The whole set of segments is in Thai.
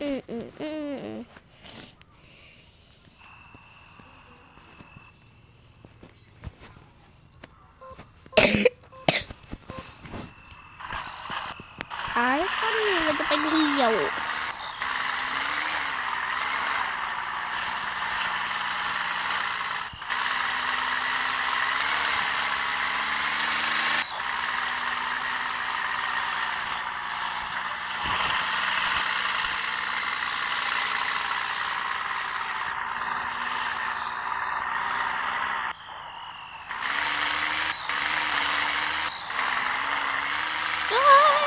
อืมอืมอืมอืมหายคนจะไปเที่ยว โอ๊ย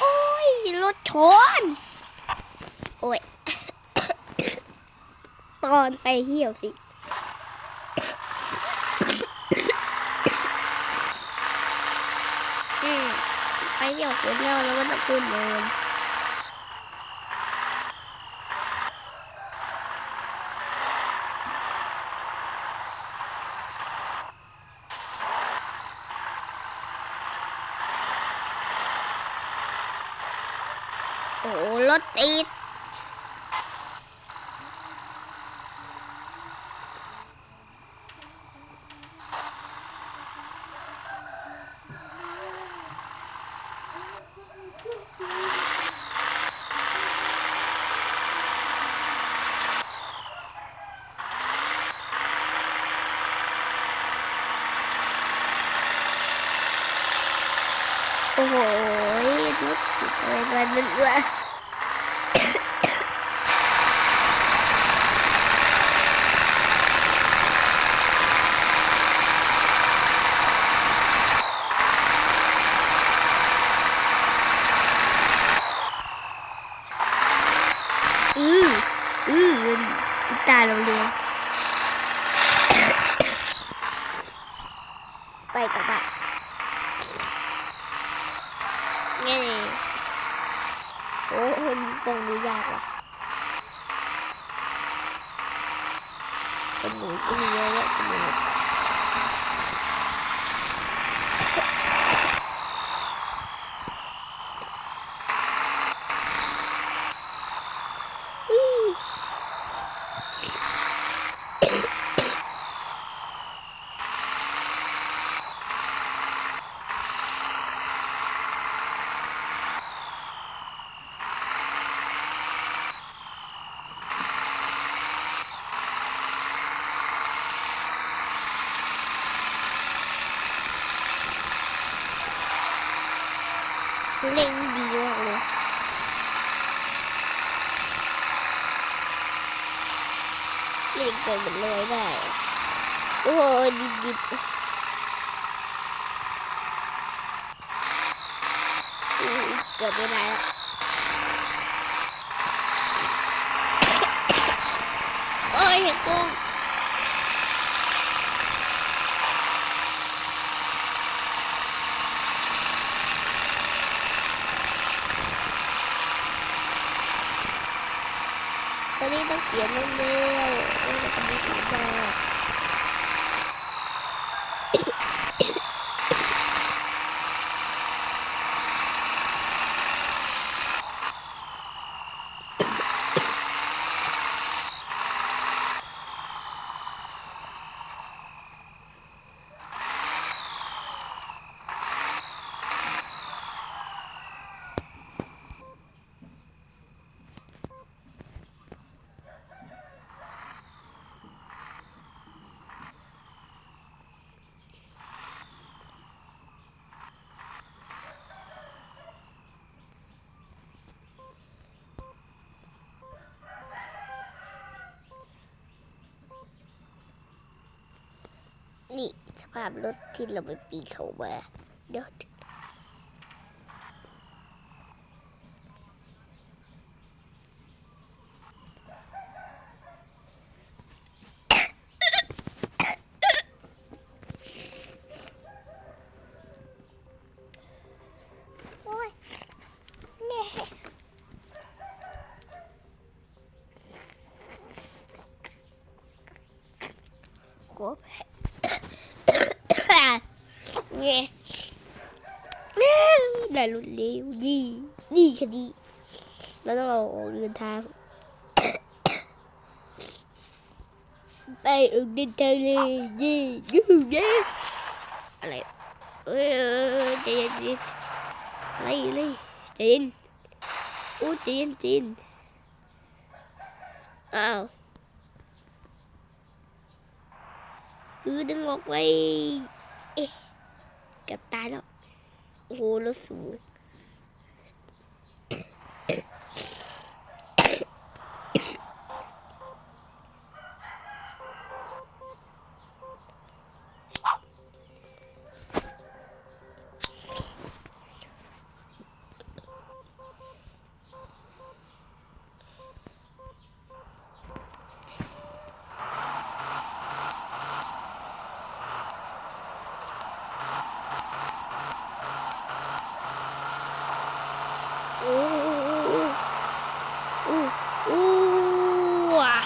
โอ้ย รถชน โอ้ย ตอนไปเที่ยวสิ ไปเที่ยวคนเดียวแล้วก็ต้องขึ้นเดินโอ้รถติด โอ้โหรถติดอะไรกันนั่นวะอืออือกีตาร์โรงเรียไปกับบ้าน นี่โอ้โหตรงนี้ยากว่ะเป็นหนูก็มีเยอะแยะเป็นหนู เล่นดีมากเลยเล่นเกินหมดเลยได้โอ้โหดิบดิบอืมเกือบไม่ได้แล้วโอ้ยเห็นกุ้งตอนนี้ต้องเขียนเร็ เอ้ยจะไม่ถึงได้า ภาพรถที่เราไปปีนเขามาเดี๋ยวโอ้ยเนี่ย ขอแพ้ เนี่ย ได้รถเร็วดีดีค่ะดีเราต้องเอาออกเดินทางไปออกเดินทางเลยเย่ยูเย่อะไรเออใจเย็นใจเย็นไรอะไรใจเย็นโอ้ใจเย็นใจเย็นอ้าวคือดึงออกไปเอ๊ะกับตายแล้วโอ้โหรถสูง โอ้โอ้โอ้ว่ะ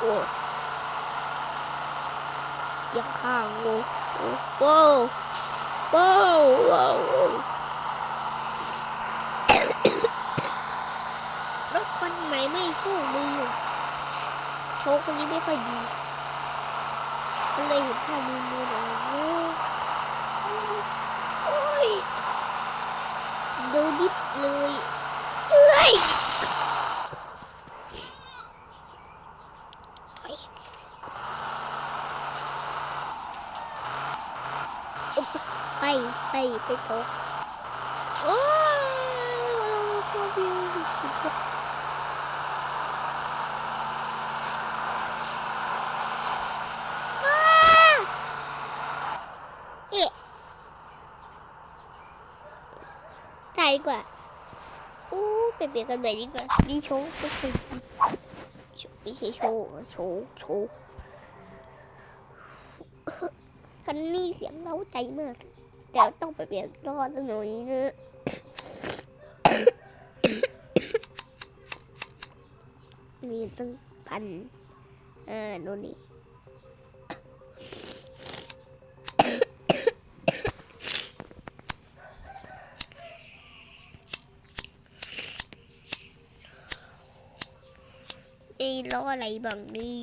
โอ้ อย่าข้างโว้โว้โว้าวว้วรถคนไหนไม่โชคดีโชคคนนี้ไม่ค่อยดีก็เลยเห็นภาพมือมือหน่อยนะโอ้ยดูดิบเลยเอ้ยถอยอุ๊บไป ไปตกโอ้ยเราตัวเดียวดิอ้าเอ๊ะตายกว่าโอ้เปลี่ยนกันไหนอยดีกว่านี่โชว์ไม่เคยกินโชว์ไม่ใช่โชว์โชว์โชว์คันนี้เสียงเล้าใจมาก แต่ต้องไปเปลี่ยนรอดหน่อยนะมีตั้งพันอ่าดูนี่ไอ้ล้ออะไรบ้างนี่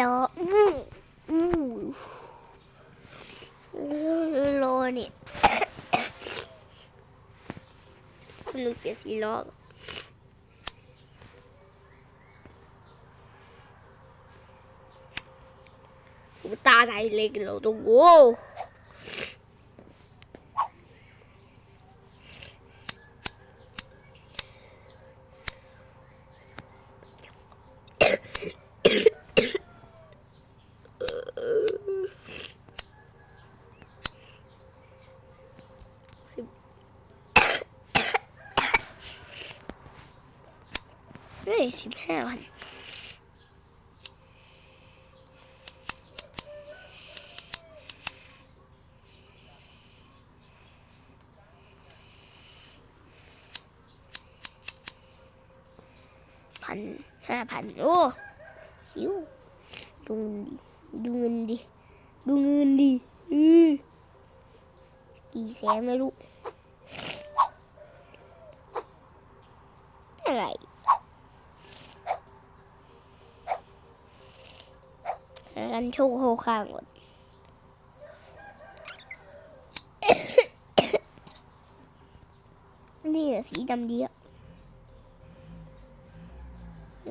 ล้ออู้อู้ล้อเนี่ยคุณลุงเปลี่ยนสีล้อตาใจเล็กเราต้องโว้เฮ้ยสิบห้าวันพันห้า พันโอ้ชิวดูเงินดิ ดูเงินดิ ดูเงินดิ อือกี่แสนไม่รู้ อะไรกันโชว์โคข้างหมดนี่สีดำดีอะ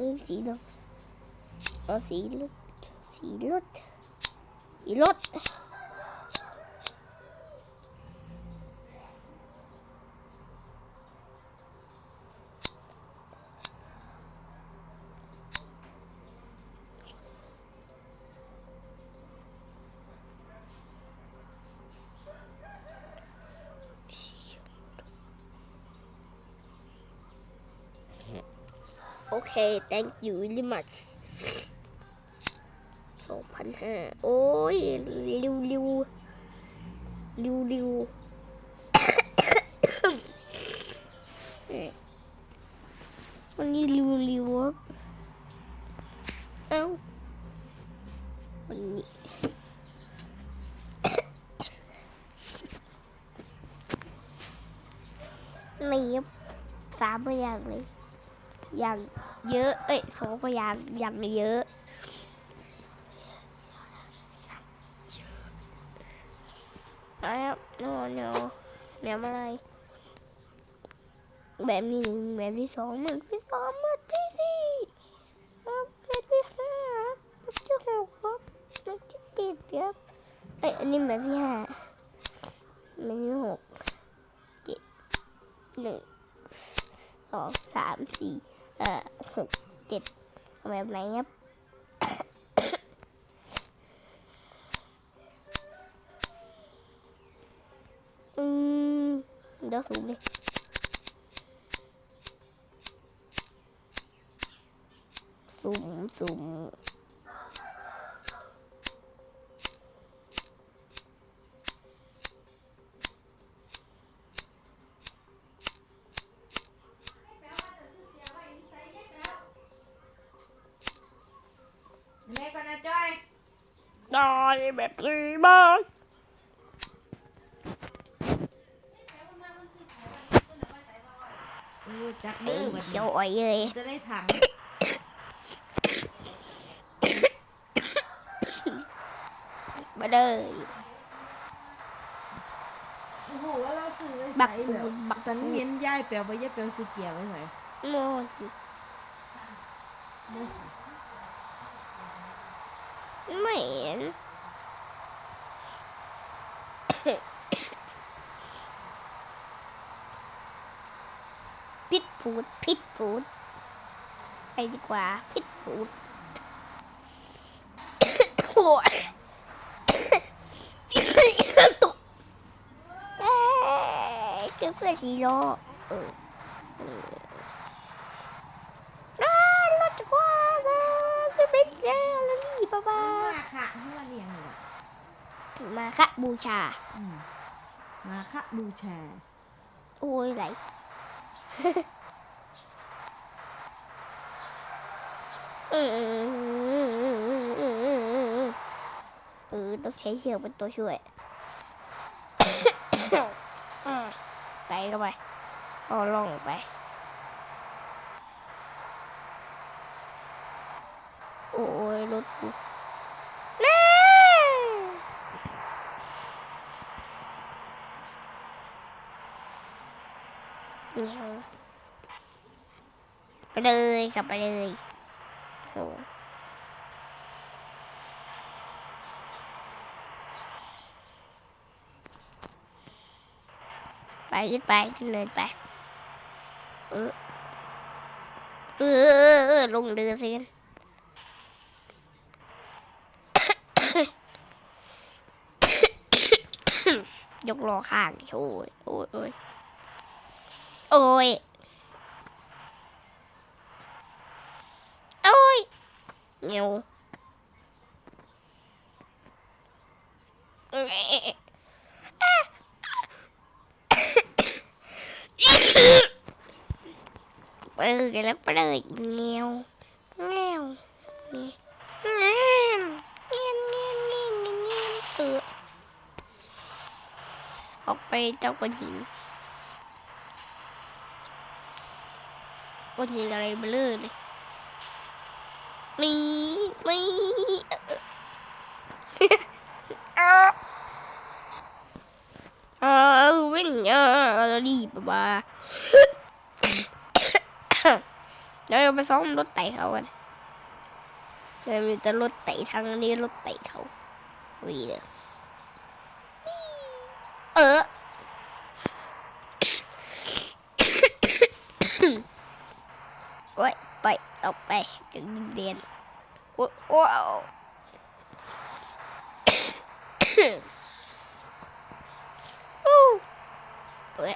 นี่สีดำเโอเค thank you very much สองพันห้าโอ้ยริวริวริวริววันนี้ริวริวเอ้าวันนี้ นี่ครับสามพยางค์เลย อย่างเยอะ เอ้ยสองพยางอย่างเยอะ แล้วโนโนแนวอะไร แบบนี้หนึ่งแบบที่สองแบบที่สามแบบที่สี่แบบที่ห้าแบบที่หกแบบที่เจ็ดครับเอ้ยอันนี้แบบที่ห้าแบบที่หกเจ็ดหนึ่งสองสามสี่ หกเจ็ดแบบไหนครับอืมเดี๋ยวสูงเลยสูงสูง แบบสี่บ้างรู้จักเอ้เด้อยวันเขียนี้วอ่อยเลยจะได้ถังมาเลยโอ้โหว่าเราซื้อไว้บักใส่ฟูแบบดบักตอนฟูนี้ดเห็นยายแปลว่ายายแปลซื้อเกียร์ไว้ไหนโมไม่เห็น ฟูดพิษฟูดไปดีกว่าพิษฟูดโอ้ยตกเอ้ยคือเพื่อนสีโลเออนี่อ้ารถจะกว่าแล้วจะเป็นแย่แล้วนี่ป้าบ้ามาค่ะเพื่อเลี้ยงเลยมาค่ะบูชาอืมมาค่ะบูชา โอ้ยไหล เออต้องใช้เชือกเป็นตัวช่วยไต่เข้าไปเอาล่องไป โอ้ยรถกูน่เงี้ยวไปเลยกลับไปเลย โอ้ไปขึ้นไปขึ้นเลยไป เออเออลงเรือสินยกล้อข้างโอ้ยโอ้ยโอ้ยโอ้ยโอ้ย เงียวเปเลยกันแล้วไปเลยเงียวเงียวนี่เงียวเงียวเงียวเงียวเงียวเงียวเออออกไปเจ้าก้อนหินก้อนหินอะไรเบลอเลย มีมีเออเออวิ่งเออรีบมาเดี๋ยวเราไปซ้อมรถไต่เขากันเดี๋ยวมีแต่รถไต่ทางนี้รถไต่เขาวีเลยเออ โอ้ยไป ออกไปจากดินเรียนโอ้โอ้อู้เอ้ย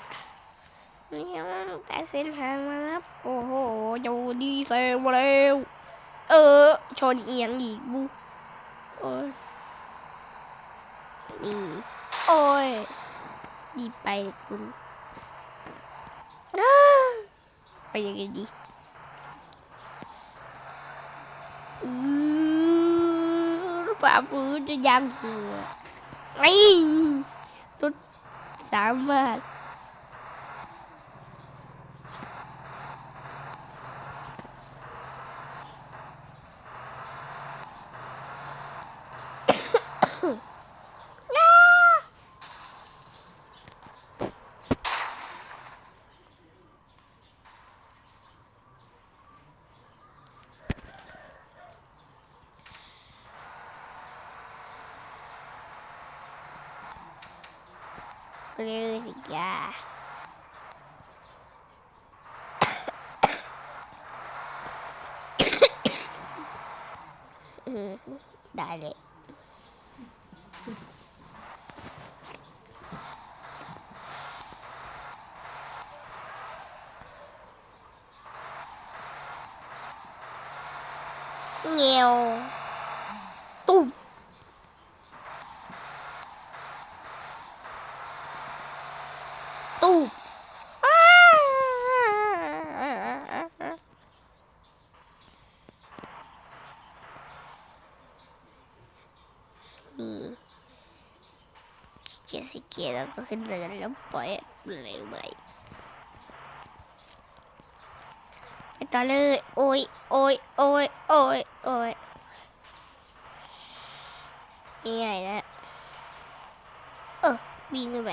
นี่มันแต่เส้นทางมาครับโอ้โหดูดีแซงมาแล้วเออ ชนเอียงอีกบุโอ้ยนี่โอ้ยดีไปคุณไปยังไงดี Uh, Pak Bu itu jam Tut, selamat. นจะยังเหือไอ้ตุ๊ดสามารถ ไปเลยสิจ้าอืมได้เลย เงียวตุ้มตุ้มอ้านี่ เกียร์สิเกียร์แล้วก็ขึ้นเดินแล้วปล่อยเร็วไปไปต่อเลย โอ้ยโอ้ยโอ้ยโอ้ยโอ้ยนี่ไงนะเออวิ่งขึ้นไป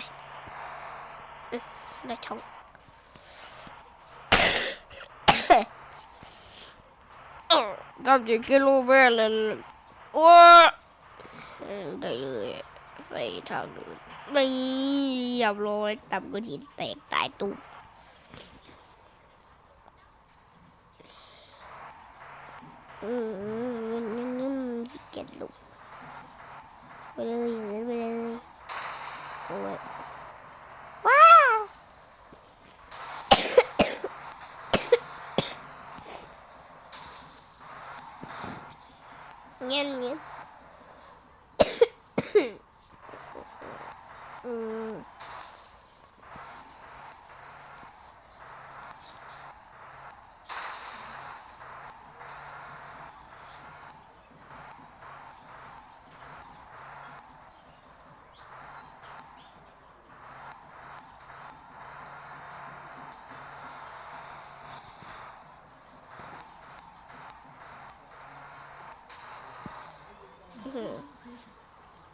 อื้อได้ช่องทำอย่างกิโลเมตรเลยว้าเออได้เลย ไปทางนู้นไม่ยับร้อยต่ำกว่าหินแตกตายตุ้มอืมเงินเงินเงินเก็บลูกไปเลยอย่างนั้นไปเลยโอ้ยว้าวเงี้ยเงี้ย อืม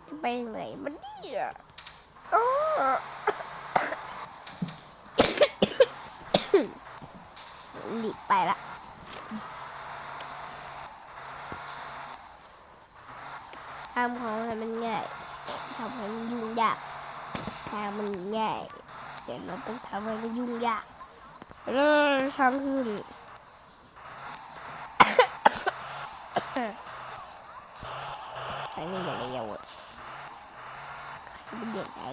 จะไปไหนมันเนี่ยอ้อหลีก ไปละทำของให้มันง่ายทำให้มันยุ่งยากทำมันง่ายแต่เราต้องทำให้มันยุ่งยากแล้วทำขึ้นอันนี้อย่างเดียวอะเป็นเด็กไอ้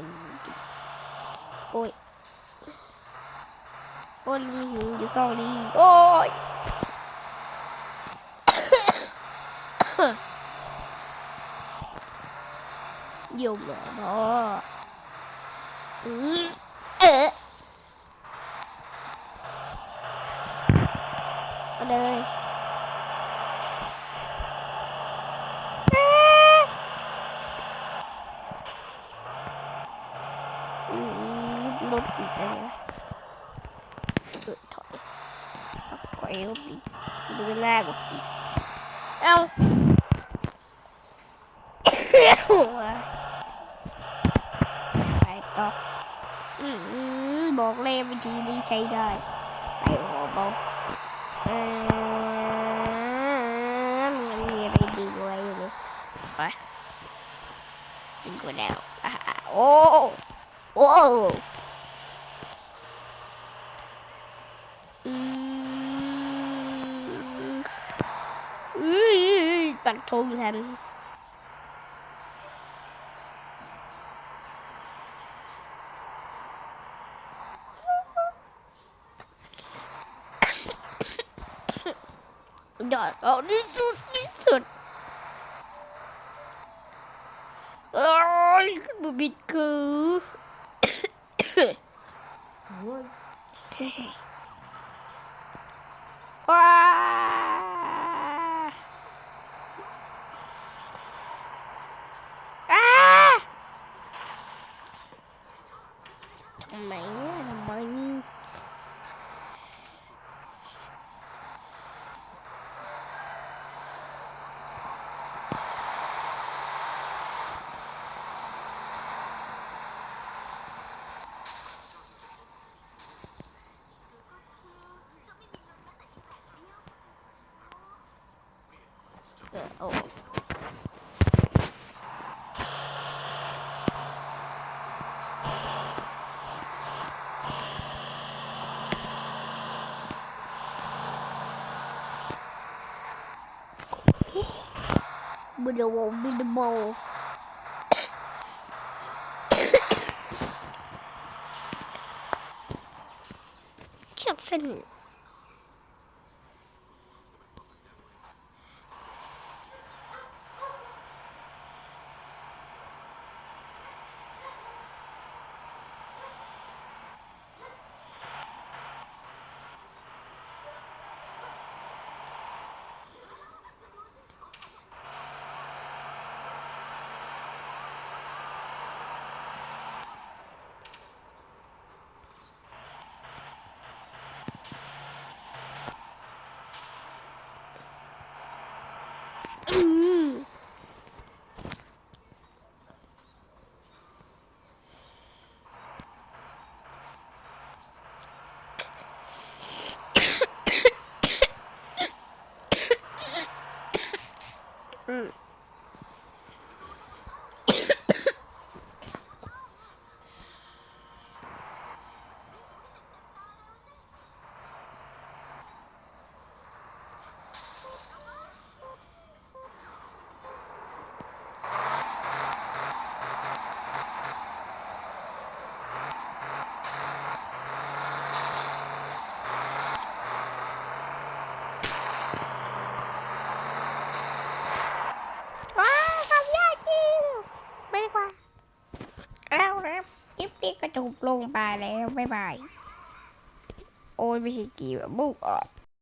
โอ้ย โอ้ยมีหิวอยู่ตรงนี้โอ้ยยุงเหรอออือเออมาเลยอือรถอีกแล้วนะเออถอย ถอยรถอีกดูหน้ากดอีกเอ้าไปต่ออืมบอกเลยวิธีนี้ใช้ได้ไปหัวเบาเออมันมีอะไรดีไว้อยู่เลยไปกินกูแล้วอ่าโอ้โอ้อื thôn thành. Rồi cậu đi chút đi sụt ôi một bịt cứ. Ôi. the old. but it won't be the ball. Can't fit Mm. จบลงไปแล้ว บ๊ายบาย โอ้ยไม่ใช่กีบบุกออก